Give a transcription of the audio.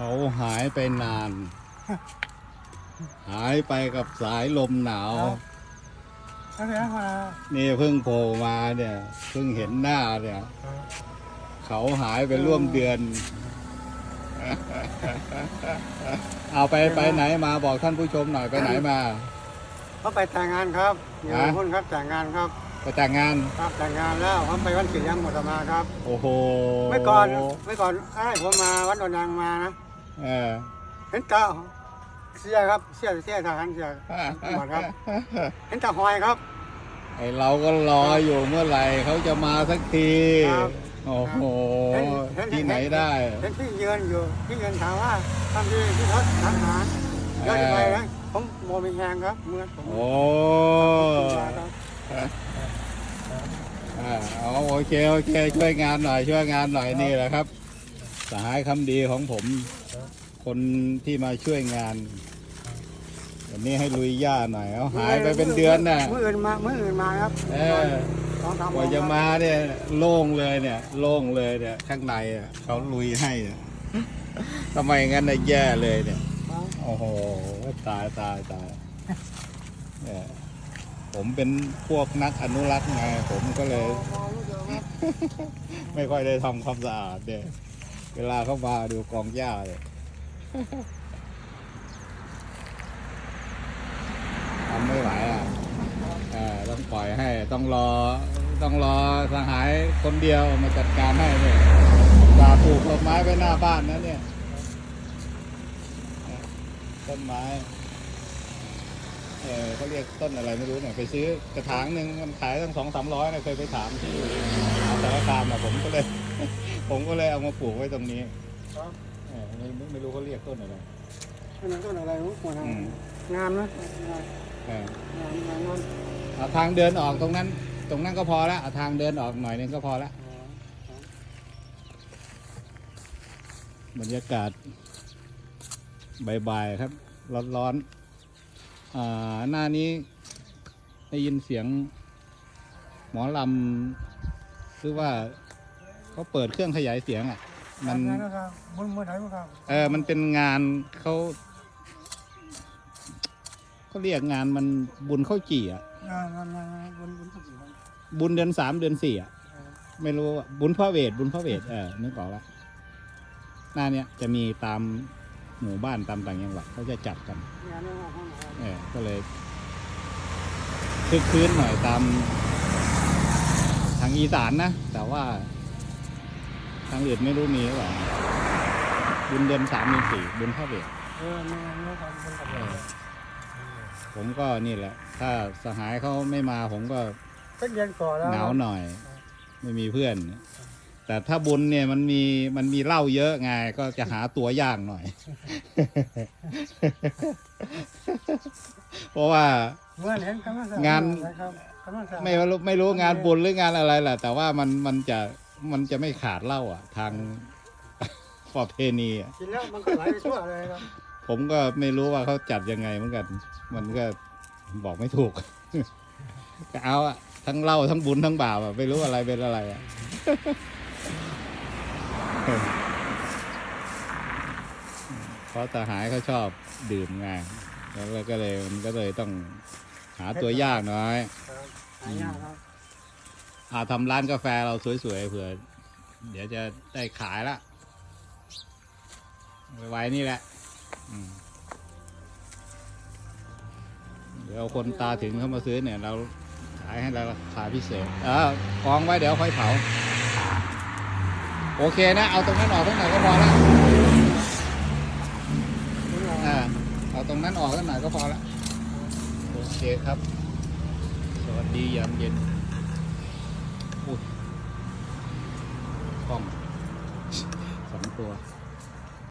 เขาหายไปนาน หายไปกับสายลมหนาวครับนั่นแหละมานี่เพิ่งโผล่มาเนี่ย เพิ่งเห็นหน้าเนี่ย เขาหายไปร่วมเดือน เอาไปไปไหนมาบอกท่านผู้ชมหน่อยไปไหนมา เขาไปแต่งงานครับอยู่ฮะคนครับแต่งงานครับ ไปแต่งงาน ครับแต่งงานแล้วผมไปวันเกิดยังหมดมาครับ โอ้โหไม่ก่อนไม่ก่อนไอ้ผมมาวัดโนนนางมานะ เออเห็นตาเสียครับเสียเสียทหารเสียหมดครับ เห็นตาหอยครับ ไอเราก็รออยู่เมื่อไหร่เขาจะมาสักทีครับโอ้โหเห็นเห็นที่ไหนได้เห็นพี่ยืนอยู่พี่ยืนถามว่าทำที่ที่ทศทหารเยอะไปนะผมโมมีแหงครับเมื่อผมโอ้ครับอ่าเอาโอเคโอเคช่วยงานหน่อยช่วยงานหน่อยนี่แหละครับ สหายคำดีของผมคนที่มาช่วยงานวันนี้ให้ลุยย่าหน่อยเอาหายไปเป็นเดือนน่ะเมื่ออื่นมาเมื่ออื่นมาครับเออสองสามกว่าจะมาเนี่ยโล่งเลยเนี่ยโล่งเลยเนี่ยข้างในอะเขาลุยให้เนี่ยทำไมงั้นน่ะแย่เลยเนี่ยครับโอ้โหตายตายตายเนี่ยผมเป็นพวกนักอนุรักษ์ไงผมก็เลยมองไม่เจอครับไม่ค่อยได้ทำความสะอาดเนี่ย เวลาเข้ามาดูกองหญ้าเนี่ยทำไม่ไหวอะเออต้องปล่อยให้ ต้องรอ ต้องรอสหายคนเดียวมาจัดการให้เนี่ยอย่าปลูกต้นไม้ไว้หน้าบ้านนะเนี่ย ต้นไม้ เออเขาเรียกต้นอะไรไม่รู้เนี่ย ไปซื้อกระถางหนึ่งมันขายตั้งสองสามร้อยนะเคยไปถามที่มหาสารคามนะผมก็เลย ผมก็เลยเอามาปลูกไว้ตรงนี้ครับเออไม่ไม่ไม่รู้เขาเรียกต้นอะไรอันนั้นต้นอะไรรู้หัวอืมงามนะเอองามงามงามเอาทางเดินออกตรงนั้น ตรงนั้นก็พอละเอาทางเดินออกหน่อยนึงก็พอละบรรยากาศบ่ายๆครับ ร้อนๆอ่าหน้านี้ได้ยินเสียง หมอลำคือว่า เขาเปิดเครื่องขยายเสียงอะ มันงานนะครับมือมือไหนมั้งครับเออ มันเป็นงานเขาเขาเรียกงานมันบุญเข้าวจี่อะ งานงานงานงานบนบนสุดครับบุญเดือนสามเดือนสี่อะ เออไม่รู้ว่าบุญพระเวทบุญพระเวทเออนึกออกละหน้าเนี้ยจะมีตามหมู่บ้านตามต่างจังหวัดเขาจะจัดกัน งานนี้ห้องห้องครับเออก็เลยคึกคืนหน่อยตามทางอีสานนะ แต่ว่า ทางอื่นไม่รู้มีหรือเปล่าบุญเดือนสามเดือนสี่บุญพระเวทเออมีงานนี้ครับบนกับเออผมก็นี่แหละ ถ้าสหายเขาไม่มาผมก็เป็นเดือนก่อนแล้วเหงาหน่อย ไม่มีเพื่อน แต่ถ้าบุญเนี่ยมันมีมันมีเหล้าเยอะไงก็จะหาตัวยากหน่อย เพราะว่าเมื่อเห็นคำว่างานครับคำว่าสะอาดไม่รู้ไม่รู้งานบุญหรืองานอะไรแหละแต่ว่ามันมันจะ มันจะไม่ขาดเหล้าอะ ทางประเพณีอะ กินแล้วมันก็ไหลไปทั่วเลยครับผมก็ไม่รู้ว่าเขาจัดยังไงเหมือนกัน มันก็บอกไม่ถูก ก็เอาอะทั้งเหล้าทั้งบุญทั้งบาปอะไม่รู้อะไรเป็นอะไรอะ เพราะทหารเขาชอบดื่มไงแล้วก็เลยมันก็เลยต้องหาตัวยากหน้อยครับหายากครับ อาทำร้านกาแฟเราสวยๆเผื่อ เดี๋ยวจะได้ขายละไว้นี่แหละเดี๋ยวคนตาถึงเข้ามาซื้อเนี่ย เราขายให้ราคาพิเศษเออกองไว้เดี๋ยวค่อยเผา โอเคนะ เอาตรงนั้นออกตรงไหนอยก็พอละเอาตรงนั้นออกตรงไหนอยก็พอละ โอเคครับ สวัสดียามเย็น อุ้ยกล้องสองตัว